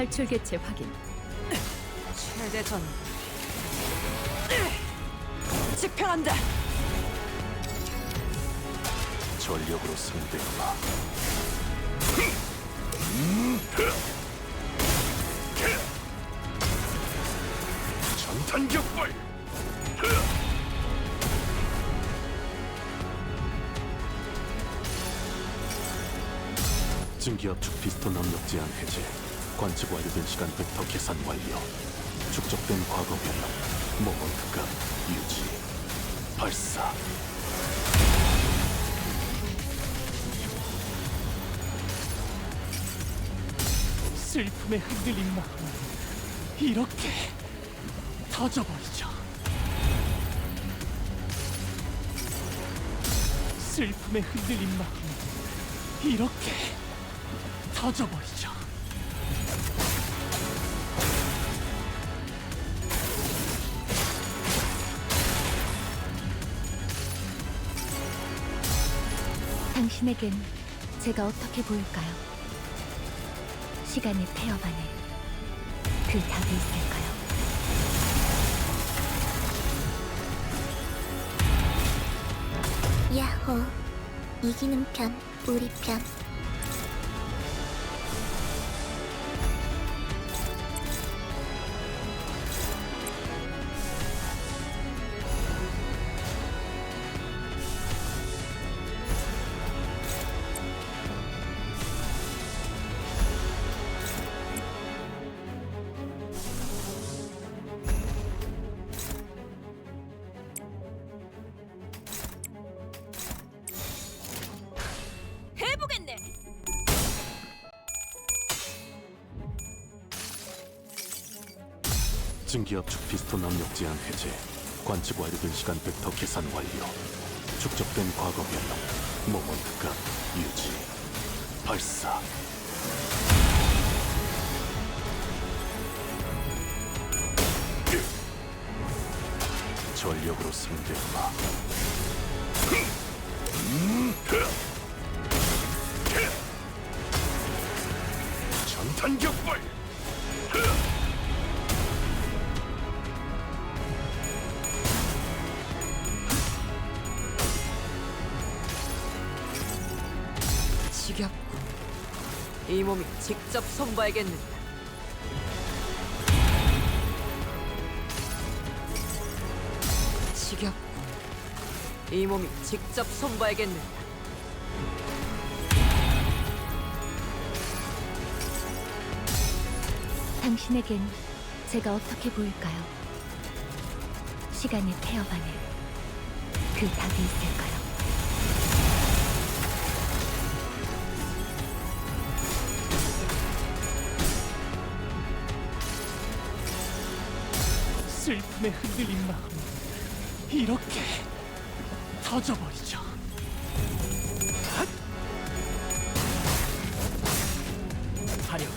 탈출 개체 확인. 최대 전 집행한다. 전력으로 상대해봐. 전탄 격발! 증기압축 피스톤 압력 제한 해제 관측 완료된 시간 벡터 계산 완료 축적된 과거 변형 모먼트 값 유지 발사 슬픔에 흔들린 마음을 이렇게 터져버리죠. 슬픔에 흔들린 마음을 이렇게 터져버리죠. 당신에겐 제가 어떻게 보일까요? 시간의 태엽 안에 그 답이 있을까요? 야호 이기는 편 우리 편 증기압 축 피스톤 압력 제한 해제 관측 완료된 시간 벡터 계산 완료. 축적된 과거 변형 모먼트 값 유지. 발사. 전력으로 상대해봐. 전탄 격발 지겹군. 이 몸이 직접 손봐야겠는데. 지겹군. 이 몸이 직접 손봐야겠는데. 당신에겐 제가 어떻게 보일까요? 시간의 태엽 안에 그 답이 있을까요? 슬픔에 흔들린 마음을 이렇게 터져버리죠. 핫! 화력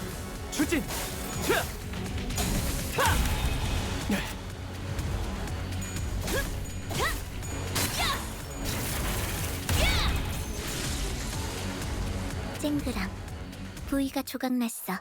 추진 차! 타! 네. 쨍그랑 부위가 조각났어